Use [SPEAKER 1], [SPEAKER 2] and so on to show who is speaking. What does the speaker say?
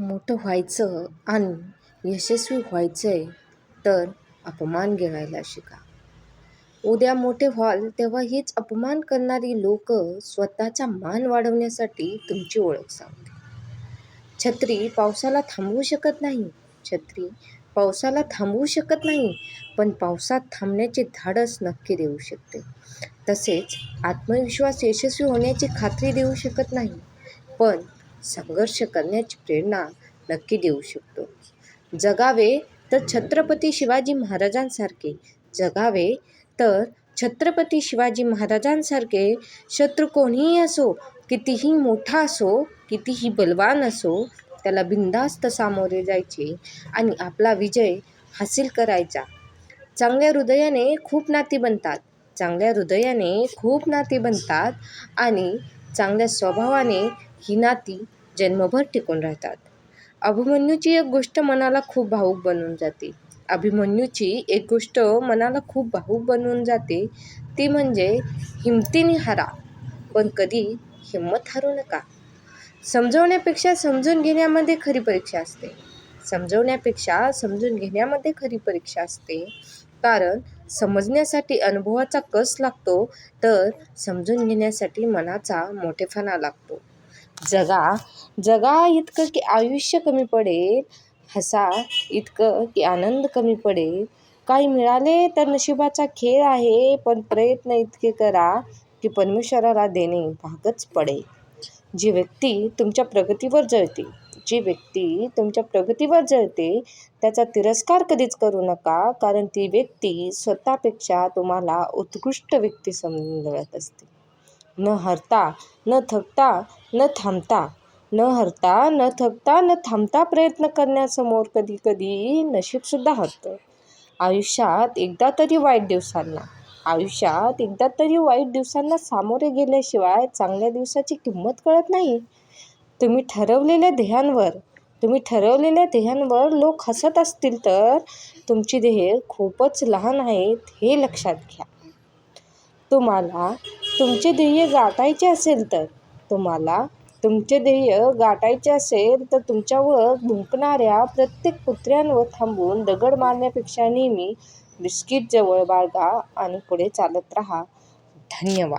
[SPEAKER 1] मोठं व्हायचं आणि यशस्वी व्हायचं आहे तर अपमान गिळायला शिका. उद्या मोठे व्हाल तेव्हा हीच अपमान करणारी लोक स्वतःचा मान वाढवण्यासाठी तुमची ओळख सांगते छत्री पावसाला थांबवू शकत नाही. छत्री पावसाला थांबवू शकत नाही, पण पावसात थांबण्याचे धाडस नक्की देऊ शकते. तसेच आत्मविश्वास यशस्वी होण्याची खात्री देऊ शकत नाही, पण संघर्ष करण्याची प्रेरणा नक्की देऊ शकतो. जगावे तर छत्रपती शिवाजी महाराजांसारखे जगावे तर छत्रपती शिवाजी महाराजांसारखे शत्रू कोणीही असो, कितीही मोठा असो, कितीही बलवान असो, त्याला बिनधास्त सामोरे जायचे आणि आपला विजय हासिल करायचा. चांगल्या हृदयाने खूप नाती बनतात. चांगल्या हृदयाने खूप नाती बनतात आणि चांगल्या स्वभावाने ही नाती जन्मभर टिकून राहतात. अभिमन्यूची एक गोष्ट मनाला खूप भावूक बनवून जाते. अभिमन्यूची एक गोष्ट मनाला खूप भावूक बनवून जाते ती म्हणजे हिमतीने हारा, पण कधी हिंमत हारू नका. समजवण्यापेक्षा समजून घेण्यामध्ये खरी परीक्षा असते. समजवण्यापेक्षा समजून घेण्यामध्ये खरी परीक्षा असते. कारण समजण्यासाठी अनुभवाचा कस लागतो तर समजून घेण्यासाठी मनाचा मोठेपणा लागतो. जगा जगा इतकं की आयुष्य कमी पडेल, हसा इतकं की आनंद कमी पडेल. काही मिळाले तर नशिबाचा खेळ आहे, पण प्रयत्न इतके करा की परमेश्वराला देणे भागच पडेल. जी व्यक्ती तुमच्या प्रगतीवर जळते, जी व्यक्ती तुमच्या प्रगतीवर जळते त्याचा तिरस्कार कधीच करू नका, कारण ती व्यक्ती स्वतःपेक्षा तुम्हाला उत्कृष्ट व्यक्ती समजत असते. न हरता न थकता, न थांबता, न हरता न थकता, न थांबता प्रयत्न करणाऱ्यासमोर कधीकधी नशीबसुद्धा हरतं. आयुष्यात एकदा तरी वाईट दिवसांना आयुष्यात एकदा तरी वाईट दिवसांना सामोरे गेल्याशिवाय चांगल्या दिवसाची किंमत कळत नाही. तुम्ही ठरवलेल्या ध्येयांवर तुम्ही ठरवलेल्या ध्येयांवर लोक हसत असतील तर तुमची ध्येय खूपच लहान आहेत हे लक्षात घ्या. तुम्हाला तुमचे ध्येय गाठायचे असेल तर तुम्हाला तुमचे ध्येय गाठायचे असेल तर तुमच्यावर भुंकणाऱ्या प्रत्येक कुत्र्यांवर थांबून दगड मारण्यापेक्षा नेहमी बिस्किट जवळ बाळगा आणि पुढे चालत राहा. धन्यवाद.